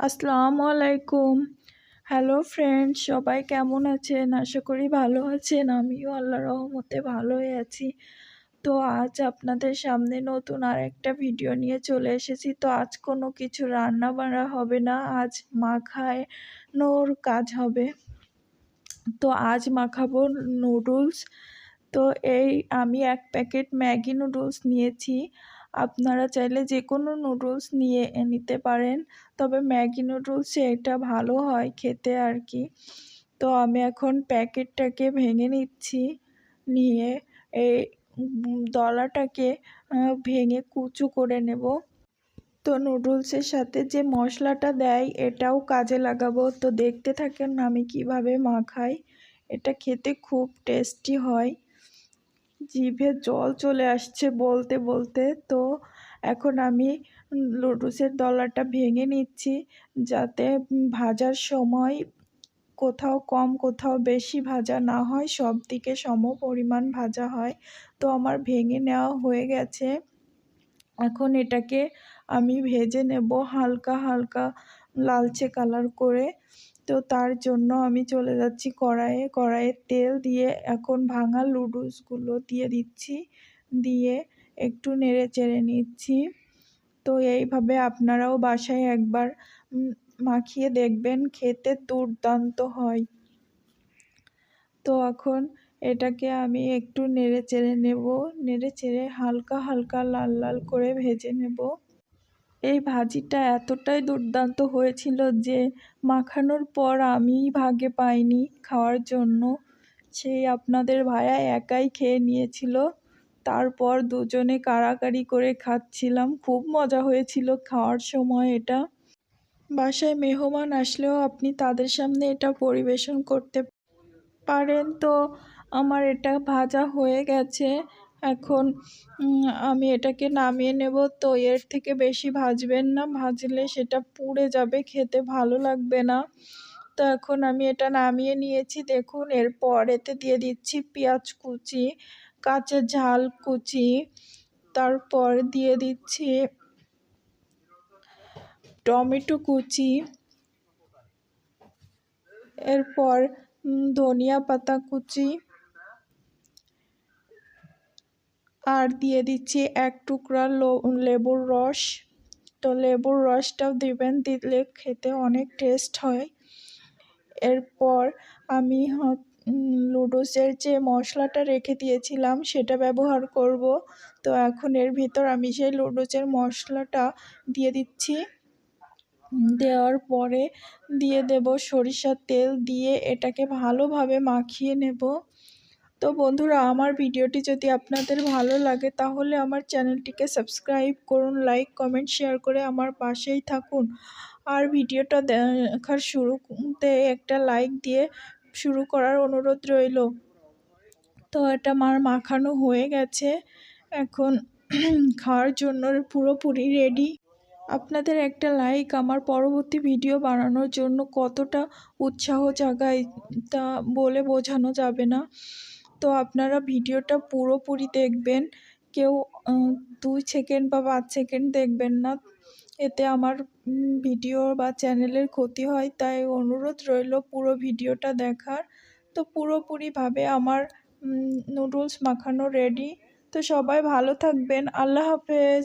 আসসালামু আলাইকুম। Hello friends সবাই কেমন আছেন? আশা করি ভালো আছেন। আমিও আল্লাহ রহমতে ভালোই আছি। তো আজ আপনাদের সামনে নতুন আর একটা ভিডিও নিয়ে চলে এসেছি। তো আজ কোনো কিছু রান্না বান্না হবে না। আজ মাখায় নোর কাজ হবে। তো আজ মাখাবো নুডলস তো এই আমি এক প্যাকেট ম্যাগি নুডলস নিয়েছি। আপনারা চাইলে যে কোনো নুডলস নিয়ে নিতে পারেন। তবে ম্যাগি নুডলসে এটা ভালো হয় খেতে আর কি তো আমি এখন প্যাকেটটাকে ভেঙে নিচ্ছি, নিয়ে এই দলাটাকে ভেঙে কুচু করে নেব। তো নুডলসের সাথে যে মশলাটা দেয়, এটাও কাজে লাগাবো। তো দেখতে থাকেন আমি কীভাবে মাখাই। এটা খেতে খুব টেস্টি হয়। জিভে জল চলে আসছে বলতে বলতে। তো এখন আমি লুডুসের দলাটা ভেঙে নিচ্ছি যাতে ভাজার সময় কোথাও কম, কোথাও বেশি ভাজা না হয়, সব দিকে সম পরিমাণ ভাজা হয়। তো আমার ভেঙে নেওয়া হয়ে গেছে। এখন এটাকে আমি ভেজে নেব হালকা হালকা লালচে কালার করে। তো তার জন্য আমি চলে যাচ্ছি কড়াইয়ে। কড়াইয়ে তেল দিয়ে এখন ভাঙা লুডুসগুলো দিয়ে দিচ্ছি। দিয়ে একটু নেড়ে চেড়ে নিচ্ছি। তো এইভাবে আপনারাও বাসায় একবার মাখিয়ে দেখবেন, খেতে দুর্দান্ত হয়। তো এখন এটাকে আমি একটু নেড়ে চেড়ে নেব। নেড়ে চেড়ে হালকা হালকা লাল লাল করে ভেজে নেব। এই ভাজিটা এতটাই দুর্দান্ত হয়েছিল যে মাখানোর পর আমি ভাগে পাইনি খাওয়ার জন্য। সেই আপনাদের ভাইয়া একাই খেয়ে নিয়েছিল। তারপর দুজনে কাড়াকাড়ি করে খাচ্ছিলাম। খুব মজা হয়েছিল খাওয়ার সময় এটা। বাসায় মেহমান আসলেও আপনি তাদের সামনে এটা পরিবেশন করতে পারেন। তো আমার এটা ভাজা হয়ে গেছে। এখন আমি এটাকে নামিয়ে নেব। তো এর থেকে বেশি ভাজবেন না, ভাজলে সেটা পুড়ে যাবে, খেতে ভালো লাগবে না। তো এখন আমি এটা নামিয়ে নিয়েছি। দেখুন এরপর এতে দিয়ে দিচ্ছি পেঁয়াজ কুচি, কাঁচা ঝাল কুচি, তারপর দিয়ে দিচ্ছি টমেটো কুচি, এরপর ধনিয়া পাতা কুচি আর দিয়ে দিচ্ছি এক টুকরা লেবুর রস। তো লেবুর রসটাও দিবেন, দিলে খেতে অনেক টেস্ট হয়। এরপর আমি লুডোসের যে মশলাটা রেখে দিয়েছিলাম, সেটা ব্যবহার করব। তো এখন এর ভিতর আমি সেই লুডোসের মশলাটা দিয়ে দিচ্ছি। দেওয়ার পরে দিয়ে দেব সরিষার তেল, দিয়ে এটাকে ভালোভাবে মাখিয়ে নেব। তো বন্ধুরা, আমার ভিডিওটি যদি আপনাদের ভালো লাগে, তাহলে আমার চ্যানেলটিকে সাবস্ক্রাইব করুন, লাইক, কমেন্ট, শেয়ার করে আমার পাশেই থাকুন। আর ভিডিওটা দেখার শুরুতে একটা লাইক দিয়ে শুরু করার অনুরোধ রইল। তো এটা আমার মাখানো হয়ে গেছে। এখন খাওয়ার জন্য পুরোপুরি রেডি আপনাদের একটা লাইক আমার পরবর্তী ভিডিও বানানোর জন্য কতটা উৎসাহ জাগায় তা বলে বোঝানো যাবে না। তো আপনারা ভিডিওটা পুরোপুরি দেখবেন। কেউ দুই সেকেন্ড বা পাঁচ সেকেন্ড দেখবেন না। এতে আমার ভিডিও বা চ্যানেলের ক্ষতি হয়, তাই অনুরোধ রইল পুরো ভিডিওটা দেখার। তো পুরোপুরিভাবে আমার নুডলস মাখানো রেডি তো সবাই ভালো থাকবেন। আল্লাহ হাফেজ।